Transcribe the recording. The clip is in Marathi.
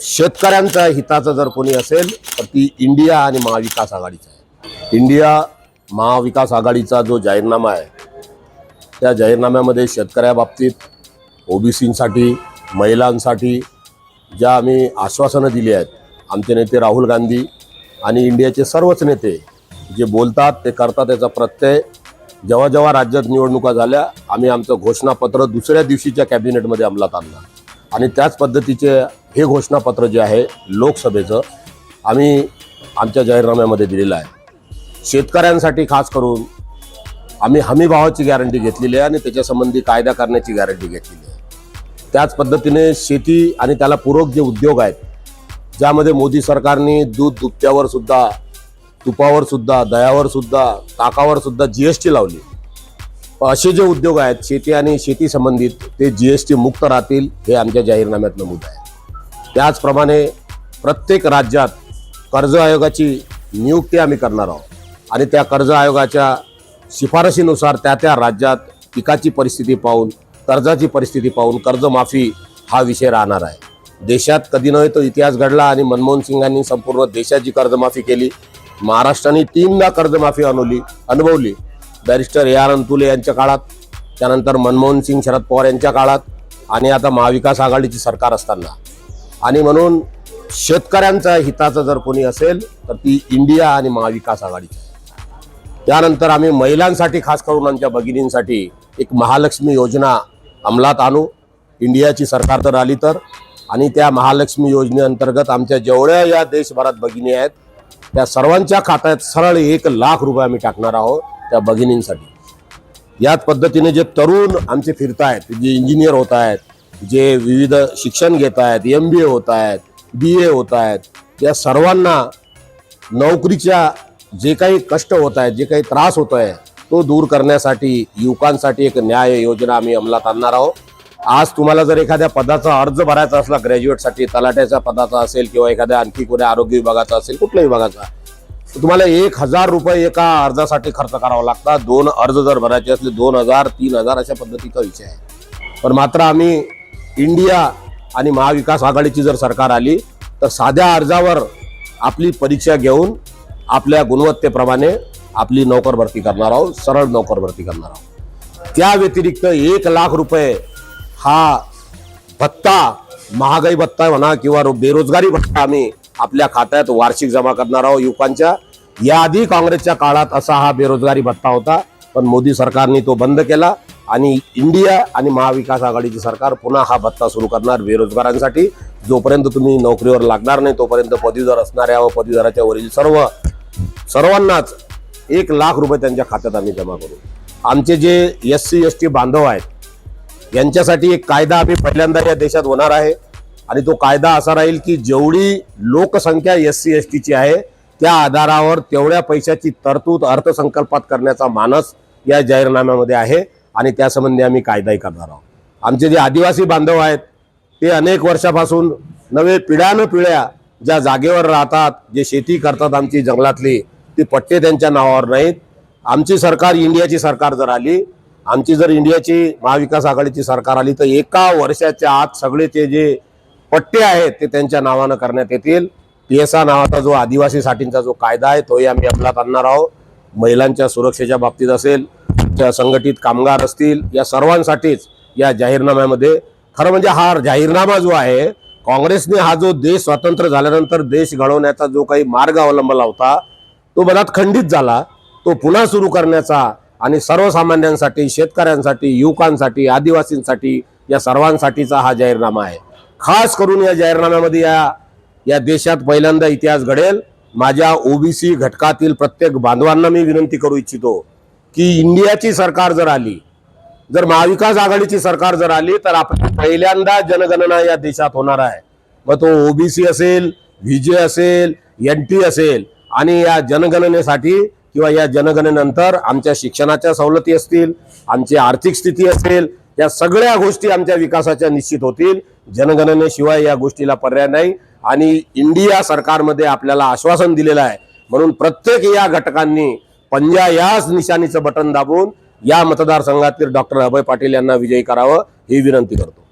शेतकऱ्यांचा हिताचं जर कोणी असेल तर ती इंडिया आणि महाविकास आघाडीचा आहे. इंडिया महाविकास आघाडीचा जो जाहीरनामा आहे त्या जाहीरनाम्यामध्ये शेतकऱ्याबाबतीत ओबीसींसाठी महिलांसाठी ज्या आम्ही आश्वासनं दिली आहेत आमचे नेते राहुल गांधी आणि इंडियाचे सर्वच नेते जे बोलतात ते करतात याचा प्रत्यय जेव्हा जेव्हा राज्यात निवडणुका झाल्या आम्ही आमचं घोषणापत्र दुसऱ्या दिवशीच्या कॅबिनेटमध्ये अंमलात आणला. आणि त्याच पद्धतीचे हे घोषणापत्र जे आहे लोकसभेचं आम्ही आमच्या जाहीरनाम्यामध्ये दिलेलं आहे. शेतकऱ्यांसाठी खास करून आम्ही हमी भावाची गॅरंटी घेतलेली आहे आणि त्याच्यासंबंधी कायदा करण्याची गॅरंटी घेतलेली आहे. त्याच पद्धतीने शेती आणि त्याला पूरक जे उद्योग आहेत ज्यामध्ये मोदी सरकारने दूध दुभत्यावर सुद्धा तुपावर सुद्धा दह्यावर सुद्धा ताकावर सुद्धा जी एस टी लावली. असे जे उद्योग आहेत शेती आणि शेती संबंधित ते जी एस टी मुक्त राहतील हे आमच्या जाहीरनाम्यात नमूद आहे. त्याचप्रमाणे प्रत्येक राज्यात कर्ज आयोगाची नियुक्ती आम्ही करणार आहोत. आणि त्या कर्ज आयोगाच्या शिफारशीनुसार त्या त्या राज्यात पिकाची परिस्थिती पाहून कर्जाची परिस्थिती पाहून कर्जमाफी हा विषय राहणार आहे. देशात कधी नव्हे तो इतिहास घडला आणि मनमोहन सिंगांनी संपूर्ण देशाची कर्जमाफी केली. महाराष्ट्राने तीनदा कर्जमाफी अनुभवली अनुभवली. बॅरिस्टर ए आर अंतुले यांच्या काळात त्यानंतर मनमोहन सिंग शरद पवार यांच्या काळात आणि आता महाविकास आघाडीची सरकार असताना. आणि म्हणून शेतकऱ्यांचा हिताचं जर कोणी असेल तर ती इंडिया आणि महाविकास आघाडीची. त्यानंतर आम्ही महिलांसाठी खास करून आमच्या भगिनींसाठी एक महालक्ष्मी योजना अंमलात आणू. इंडियाची सरकार तर आली तर. आणि त्या महालक्ष्मी योजनेअंतर्गत आमच्या जेवढ्या या देशभरात भगिनी आहेत त्या सर्वांच्या खात्यात सरळ एक लाख रुपये आम्ही टाकणार आहोत. त्या भगिनींसाठी. याच पद्धतीने जे तरुण आमचे फिरत आहेत जे इंजिनियर होत आहेत जे विविध शिक्षण घेत आहेत एम बी ए होत आहेत बी ए होत आहेत या सर्वांना नोकरीच्या जे काही कष्ट होत आहेत जे काही त्रास होत आहे तो दूर करण्यासाठी युवकांसाठी एक न्याय योजना आम्ही अंमलात आणणार आहोत. आज तुम्हाला जर एखाद्या पदाचा अर्ज भरायचा असला ग्रॅज्युएटसाठी तलाट्याच्या पदाचा असेल किंवा एखाद्या आणखी कोण्या आरोग्य विभागाचा असेल कुठल्याही विभागाचा तुम्हाला एक हजार रुपये एका अर्जासाठी खर्च करावा लागतात दोन अर्ज जर भरायचे असले दोन हजार तीन हजार अशा पद्धतीचा विषय आहे. पण मात्र आम्ही इंडिया आणि महाविकास आघाडीची जर सरकार आली तर साध्या अर्जावर आपली परीक्षा घेऊन आपल्या गुणवत्तेप्रमाणे आपली नोकर भरती करणार आहोत सरळ नोकर भरती करणार आहोत. त्या व्यतिरिक्त एक लाख रुपये हा भत्ता महागाई भत्ता म्हणा किंवा बेरोजगारी भत्ता आम्ही आपल्या खात्यात वार्षिक जमा करणार आहोत युवकांच्या. याआधी काँग्रेसच्या काळात असा हा बेरोजगारी भत्ता होता पण मोदी सरकारने तो बंद केला आणि इंडिया आणि महाविकास आघाडीची सरकार पुन्हा हा भत्ता सुरू करणार बेरोजगारांसाठी. जोपर्यंत तुम्ही नोकरीवर लागणार नाही तोपर्यंत पदवीधर असणाऱ्या व पदवीधराच्या वरील सर्व सर्वांनाच एक लाख रुपये त्यांच्या खात्यात आम्ही जमा करू. आमचे जे एस सी एस टी बांधव आहेत यांच्यासाठी एक कायदा आम्ही पहिल्यांदा या देशात होणार आहे. आणि तो कायदा असा राहील की जेवढी लोकसंख्या एस सी एस टीची आहे त्या आधारावर तेवढ्या पैशाची तरतूद अर्थसंकल्पात करण्याचा मानस या जाहीरनाम्यामध्ये आहे आणि त्यासंबंधी आम्ही कायदाही करणार आहोत. आमचे जे आदिवासी बांधव आहेत ते अनेक वर्षापासून नवे पिढ्यानं पिढ्या ज्या जागेवर राहतात जे शेती करतात आमची जंगलातली ती पट्टे त्यांच्या नावावर नाहीत. आमची सरकार इंडियाची सरकार जर आली आमची जर इंडियाची महाविकास आघाडीची सरकार आली तर एका वर्षाच्या आत सगळे ते जे पट्टे आहेत ते त्यांच्या नावानं करण्यात येतील. पी एस आर नावाचा जो आदिवासीसाठींचा जो कायदा आहे तोही आम्ही अंमलात आणणार आहोत. महिलांच्या सुरक्षेच्या बाबतीत असेल त्या संघटित कामगार असतील या सर्वांसाठीच या जाहीरनाम्यामध्ये खरं म्हणजे हा जाहीरनामा जो आहे काँग्रेसने हा जो देश स्वतंत्र झाल्यानंतर देश घडवण्याचा जो काही मार्ग अवलंबला होता तो मनात खंडित झाला. तो पुन्हा सुरू करण्याचा आणि सर्वसामान्यांसाठी शेतकऱ्यांसाठी युवकांसाठी आदिवासींसाठी या सर्वांसाठीचा हा जाहीरनामा आहे. खास करून या जाहीरनाम्यामध्ये या या देशात पहिल्यांदा इतिहास घडेल. माझ्या ओबीसी घटकातील प्रत्येक बांधवांना मी विनंती करू इच्छितो की इंडियाची सरकार जर आली जर महाविकास आघाडीची सरकार जर आली तर आपली पहिल्यांदा जनगणना या देशात होणार आहे. मग तो ओबीसी असेल व्हीजे असेल एन टी असेल आणि या जनगणनेसाठी किंवा या जनगणनेनंतर आमच्या शिक्षणाच्या सवलती असतील आमची आर्थिक स्थिती असेल या सगळ्या गोष्टी आमच्या विकासाच्या निश्चित होतील. जनगणनेशिवाय या गोष्टीला पर्याय नाही आणि इंडिया सरकारमध्ये आपल्याला आश्वासन दिलेलं आहे. म्हणून प्रत्येक या घटकांनी पंजा याच निशाणीचं बटन दाबून या मतदारसंघातील डॉक्टर अभय पाटील यांना विजयी करावं ही विनंती करतो.